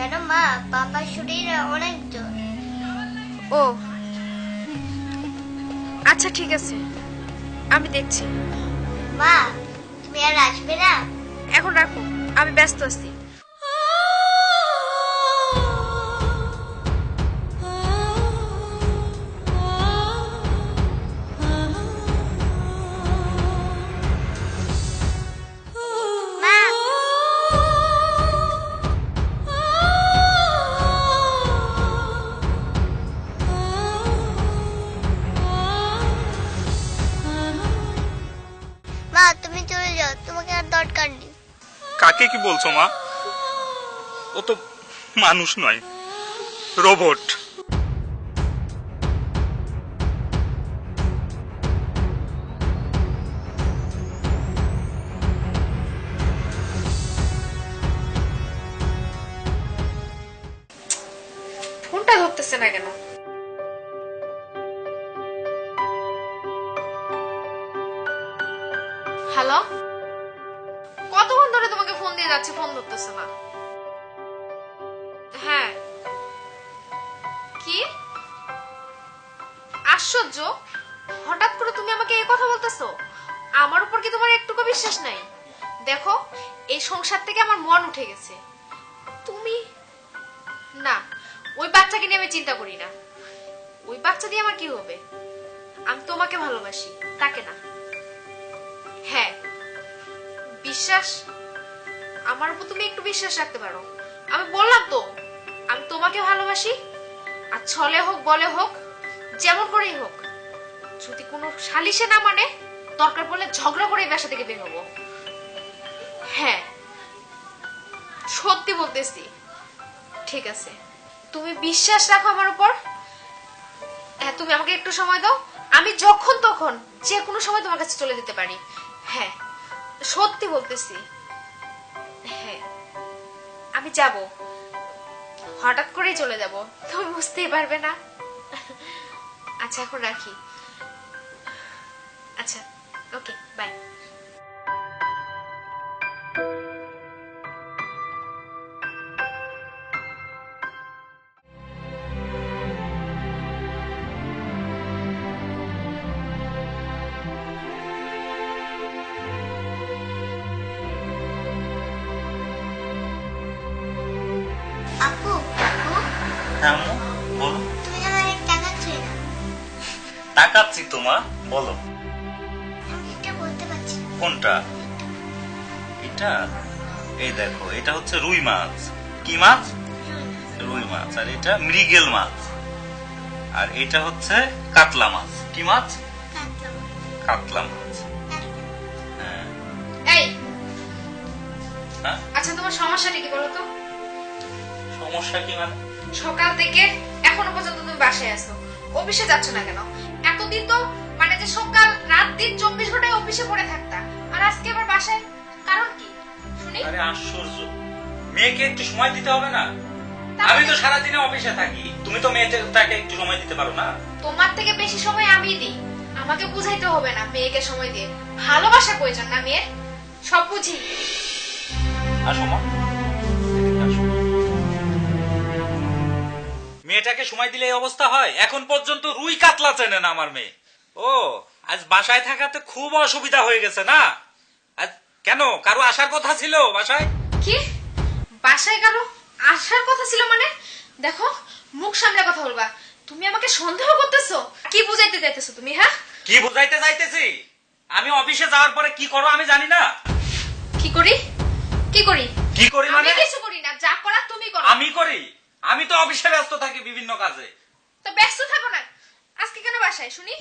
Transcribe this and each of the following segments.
জানো মা? পাপার শরীর অনেক জোর। ও। আচ্ছা ঠিক আছে। আমি দেখছি। মা তুমি আর আসবে না? এখন রাখো আমি ব্যস্ত আছি। বলছো মা? ও তো মানুষ নয় রোবট। ফোনটা ধরতেছে না কেন? যাচ্ছে না হ্যাঁ। কি? আশ্চর্য! হঠাৎ করে তুমি আমাকে এই কথা বলতেছো। আমার উপর কি তোমার একটুকু বিশ্বাস নাই? দেখো, এই সংসার থেকে আমার মন উঠে গেছে। তুমি? না, ওই বাচ্চাকে নিয়ে আমি চিন্তা করি না। ওই বাচ্চা দিয়ে আমার কি হবে? আমি তোমাকে ভালোবাসি, তাকে না। হ্যাঁ বিশ্বাস আমার উপর তুমি একটু বিশ্বাস রাখতে পারো। আমি বললাম তো, আমি তোমাকে ভালোবাসি, আর ছলে হোক, বলে হোক, যেমন করেই হোক, যদি কোনো সালিশে না মানে দরকার পড়লে ঝগড়া করে বাসা থেকে বের হব। হ্যাঁ সত্যি বলতেছি, ঠিক আছে। তুমি বিশ্বাস রাখো আমার উপর। হ্যাঁ তুমি আমাকে একটু সময় দাও। আমি যখন তখন যে কোনো সময় তোমার কাছে চলে যেতে পারি। হ্যাঁ সত্যি বলতেছি। আমি যাব। হঠাৎ করেই চলে যাব। তুমি বুঝতেই পারবে না। আচ্ছা এখন রাখি। আচ্ছা ওকে বাই আপু আপু হ্যাঁ আম্মু, বলো তুমি অনেক না তাকাচ্ছি তোমা বলো আমি এটা বলতে পারছি না কোনটা এটা এই দেখো এটা হচ্ছে রুই মাছ কি মাছ রুই মাছ আর এটা মৃগেল মাছ আর এটা হচ্ছে কাতলা মাছ কি মাছ কাটলাম কাতলা মাছ হ্যাঁ এই হ্যাঁ? আচ্ছা তোমার সমস্যাটা কি বলো তো? সমস্যা কি মানে সকাল থেকে এখনও পর্যন্ত তুমি বাসায় আছো। অফিসে যাচ্ছ না কেন? এতদিন তো মানে যে সকাল রাত দিন চব্বিশ ঘন্টায় অফিসে পড়ে থাকতা। আর আজকে আবার বাসায়? কারণ কি? শুনি। আরে আশ্চর্য। মেয়েকে একটু সময় দিতে হবে না? আমি তো সারাদিনে অফিসে থাকি। তুমি তো মেয়েটাকে একটু সময় দিতে পারো না? তোমার থেকে বেশি সময় আমি দিই। আমাকে বুঝাইতে হবে না মেয়েকে সময় দিয়ে। ভালোবাসা প্রয়োজন না মেয়ের? সব বুঝি। আসো মা। মেয়েটাকে সময় দিলে এই অবস্থা হয়? এখন পর্যন্ত রুই কাতলা চেনে না আমার মেয়ে। ও আজ বাসায় থাকাতে খুব অসুবিধা হয়ে গেছে না? আজ কেন? কারও আসার কথা ছিল বাসায়? কি? বাসায় গেল আসার কথা ছিল মানে? দেখো মুখ সামলে কথা বলবা। তুমি আমাকে সন্দেহ করতেছো? কি বুঝাইতে চাইতেছো তুমি হ্যাঁ? কি বুঝাইতে চাইতেছি? আমি অফিসে যাওয়ার পরে কি করো আমি জানি না। কি করি? কি করি? কি করি মানে? কিছু করি না। যা করার তুমি করো। আমি করি? আমি তো অফিসে ব্যস্ত থাকি বিভিন্ন কাজে। তো ব্যস্ত থাকো না। আজকে কেন বাসায় শুনি?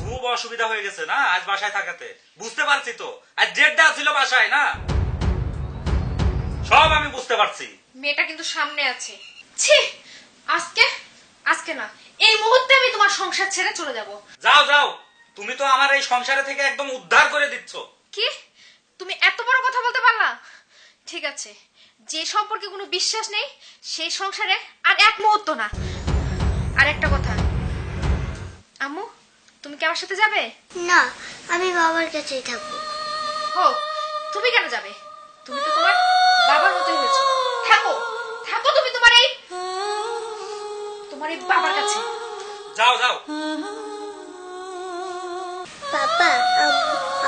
খুব অসুবিধা হয়ে গেছে না আজ বাসায় থাকাতে। বুঝতে পারছি তো আজ ডেটটা ছিল বাসায় না? সব আমি বুঝতে পারছি। মেয়েটা কিন্তু সামনে আছে। ছি আজকে? আজকে না এই মুহূর্তে আমি তোমার সংসার ছেড়ে চলে যাব। যাও যাও তুমি তো আমার এই সংসারে থেকে একদম উদ্ধার করে দিচ্ছ। কি? তুমি এত বড় কথা বলতে পারলা? ঠিক আছে যে সম্পর্কে কোনো বিশ্বাস নেই সেই সংসারে আর এক মুহূর্ত না। আর একটা কথা। আম্মু তুমি কি আমার সাথে যাবে? না আমি বাবার কাছেই থাকব। হোক তুমি কেন যাবে? তুমি তো তোমার বাবার মতোই হয়েছো। থাকো থাকো তুমি তোমার এই তোমার এই বাবার কাছে। যাও যাও। বাবা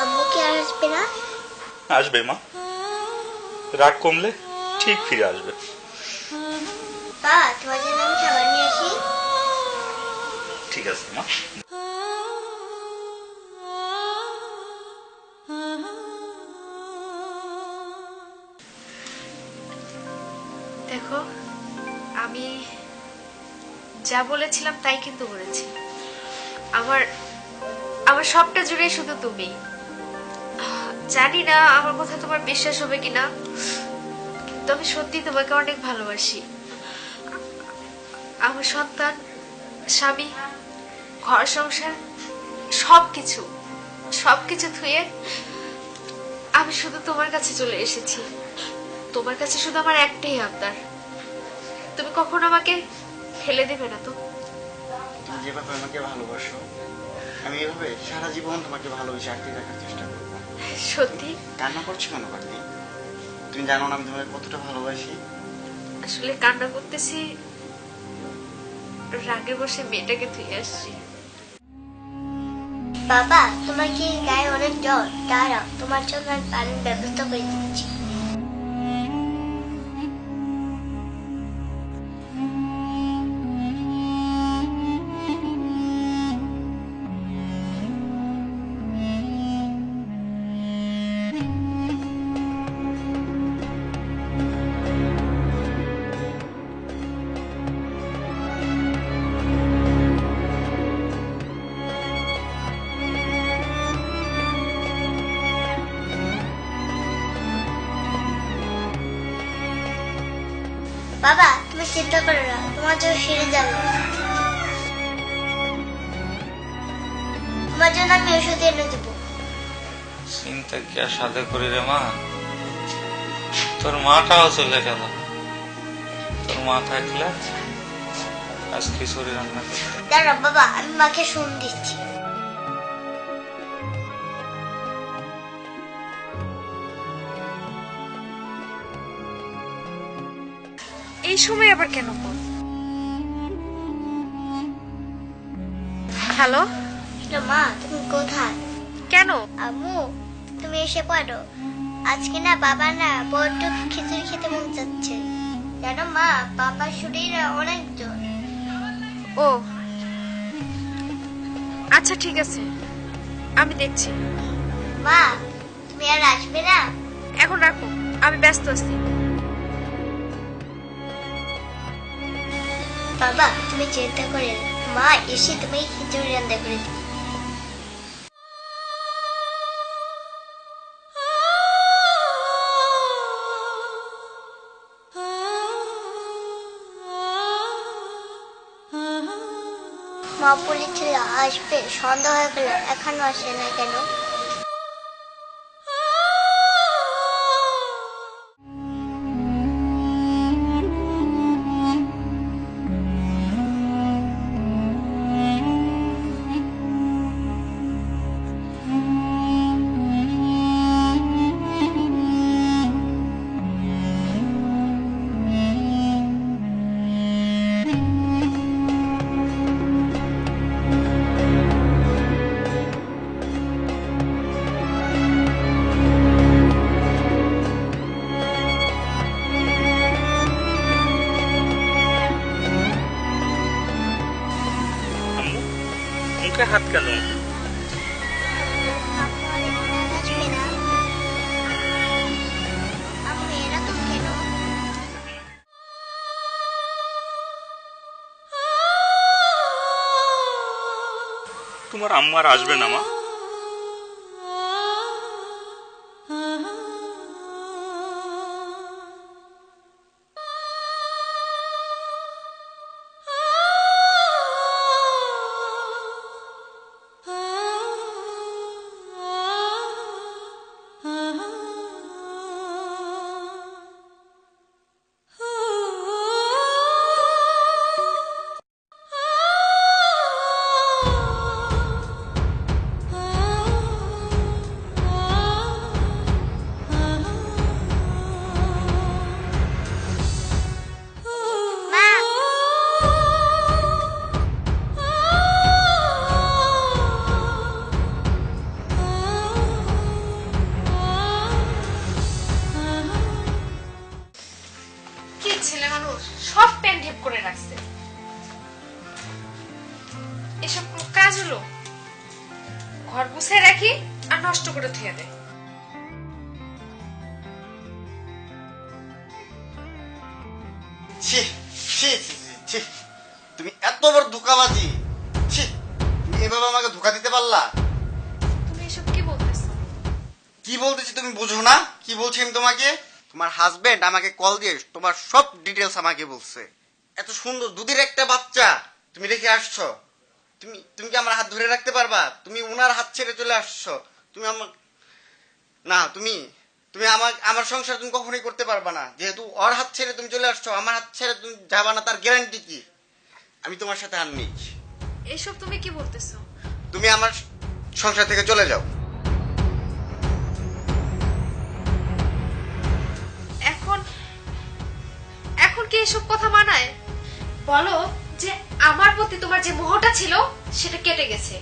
আম্মু কি আর আসবে না? আসবে মা। রাগ কমলে ঠিক ফিরে আসবে। বাবা তোমার জন্য আমি খাবার নিয়ে আসি? ঠিক আছে মা। দেখো আমি যা বলেছিলাম তাই কিন্তু করেছি আমার আমার সবটা জুড়ে শুধু তুমি। জানি না আমার কথা তোমার বিশ্বাস হবে কিনা। আমি সত্যি তোমাকে অনেক ভালোবাসি। আমার সন্তান স্বামী ঘর সংসার সব কিছু সব কিছু থুয়ে আমি শুধু তোমার কাছে চলে এসেছি। তোমার কাছে শুধু আমার একটাই আবদার। তুমি কখনো আমাকে ফেলে দেবে না তো। তুমি যেভাবে আমাকে ভালোবাসো আমি এভাবে সারা জীবন তোমাকে ভালোবেসে আটকে রাখার চেষ্টা করব। সত্যি? কান্না করছ কেন কার্তিক তুমি জানো না আমি তোমাকে কতটা ভালোবাসি। আসলে কান্না করতেছি রাগে বসে মেয়েটাকে ধুয়ে আসছি। বাবা তোমার কি গায়ে অনেক জ্বর? দাঁড়া তোমার জন্য আমি পানির ব্যবস্থা করে দিচ্ছি। বাবা তুমি চিন্তা করো না তোমার জন্য ফিরে যাবে। তোমার জন্য আমি ওষুধ এনে দেবো। চিন্তা কি আর সাথে করি রে মা? তোর মাটাও চলে গেল। তোর মা থাকলে আজ খিচুড়ি রান্না করতে। দাঁড়াও বাবা আমি মাকে শুন দিচ্ছি। এই সময় আবার কেন ফোন হ্যালো? মা তুমি কোথায়? কেন? আম্মু তুমি এসে পড়ো। আজকে না বাবা না বড্ড খিচুড়ি খেতে মন যাচ্ছে জানো মা বাবার শরীর অনেক জোর ও। আচ্ছা ঠিক আছে। আমি দেখছি। মা তুমি আর আসবে না? এখন রাখো আমি ব্যস্ত আছি। বাবা, তুমি চিন্তা করে মা এসে তুমি খিচুড়ি রান্না করে মা বলেছিল, আসবে, সন্ধ্যা হয়ে গেল, এখনও আসে না কেন? মুখে হাত কেন আপনার এখানে আসবে না আম্মু এরকম কেন তোমার আম্মু আর আসবে না মা এসব কোনো কাজ হলো। ঘর গুছায় রাখি আর নষ্ট করে থুয়ে দেয়। ছি ছি ছি, ছি, ছি। তুমি এত বড় ধোকাবাজি। ছি তুমি এভাবে আমাকে ধোকা দিতে পারলা? তুমি এসব কি বলতেছো? কি বলতেছি তুমি বুঝো না? কি বলছি আমি তোমাকে? তোমার হাজবেন্ড আমাকে কল দিয়ে তোমার সব ডিটেলস আমাকে বলছে। এত সুন্দর দুধের একটা বাচ্চা তুমি রেখে আসছো? তুমি তুমি কি আমার হাত ধরে রাখতে পারবা? তুমি ওনার হাত ছেড়ে চলে আসছো। তুমি আমার না তুমি তুমি আমার আমার সংসার তুমি কখনোই করতে পারবা না। যেহেতু ওর হাত ছেড়ে তুমি চলে আসছো আমার হাত ছেড়ে তুমি যাবা না তার গ্যারান্টি কি? আমি তোমার সাথে আর নেই। এসব তুমি কি বলতেছো? তুমি আমার সংসার থেকে চলে যাও। এখন এখন কি এসব কথা মানায়? বলো। যে আমার প্রতি তোমার যে মোহটা ছিল, সেটা কেটে গেছে।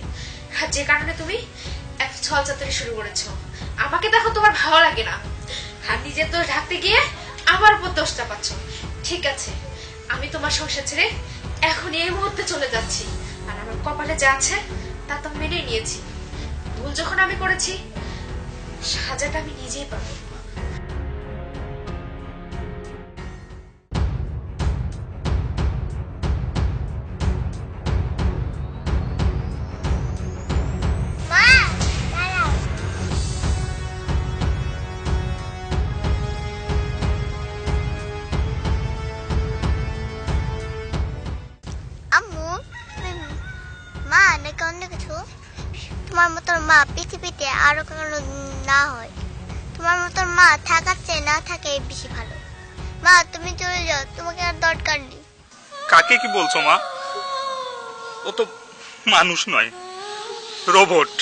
আর যে কারণে তুমি ছল চাতুরি শুরু করেছ। আমাকে দেখো তোমার ভালো লাগে না। আর নিজের দোষ ঢাকতে গিয়ে আমার উপর দোষটা পাচ্ছ। ঠিক আছে, আমি তোমার সংসার ছেড়ে এখন এই মুহূর্তে চলে যাচ্ছি। আর আমার কপালে যা আছে, তা তো মেনে নিয়েছি। ভুল যখন আমি করেছি, সাজাটা আমি নিজেই পাবো। মা পৃথিবীতে আরও কারও না হয়। তোমার মতন মা থাকার চেয়ে না থাকে বেশি ভালো। মা, তুমি চলে যাও, তোমাকে আর দরকার নেই। কাকে কি বলছো মা? ও তো মানুষ নয়, রোবট।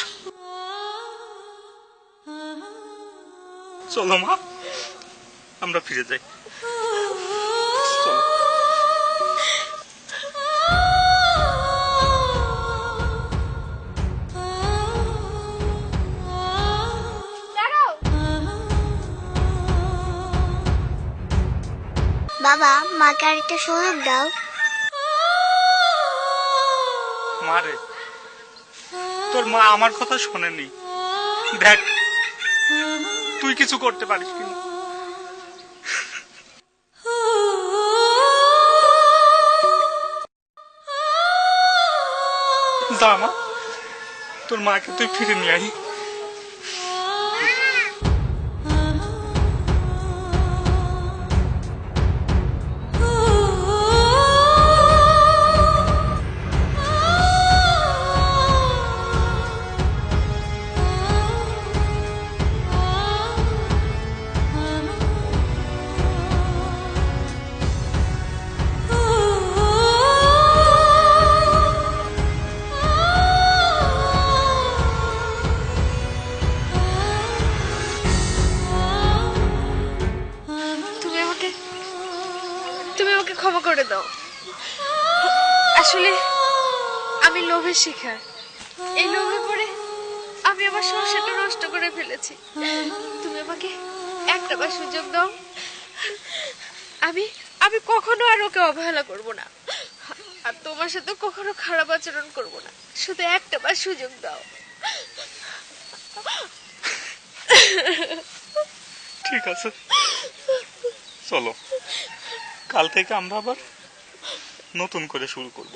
চলো মা, আমরা ফিরে যাই। বাবা মাকে আর একটা সুযোগ দাও। মা রে, তোর মা আমার কথা শোনেনি। দেখ, তুই কিছু করতে পারিস কিনা যা মা, তোর মাকে তুই ফিরে নিয়ে আই লোভের শিকার এই লোভে পড়ে আমি আমার সংসারটা নষ্ট করে ফেলেছি। তুমি আমাকে একটা বার সুযোগ দাও। আমি আমি কখনো আর ওকে অবহেলা করব না। আর তোমার সাথে কখনো খারাপ আচরণ করব না। শুধু একটা বার সুযোগ দাও। ঠিক আছে। চলো। কাল থেকে আমরা আবার নতুন করে শুরু করব।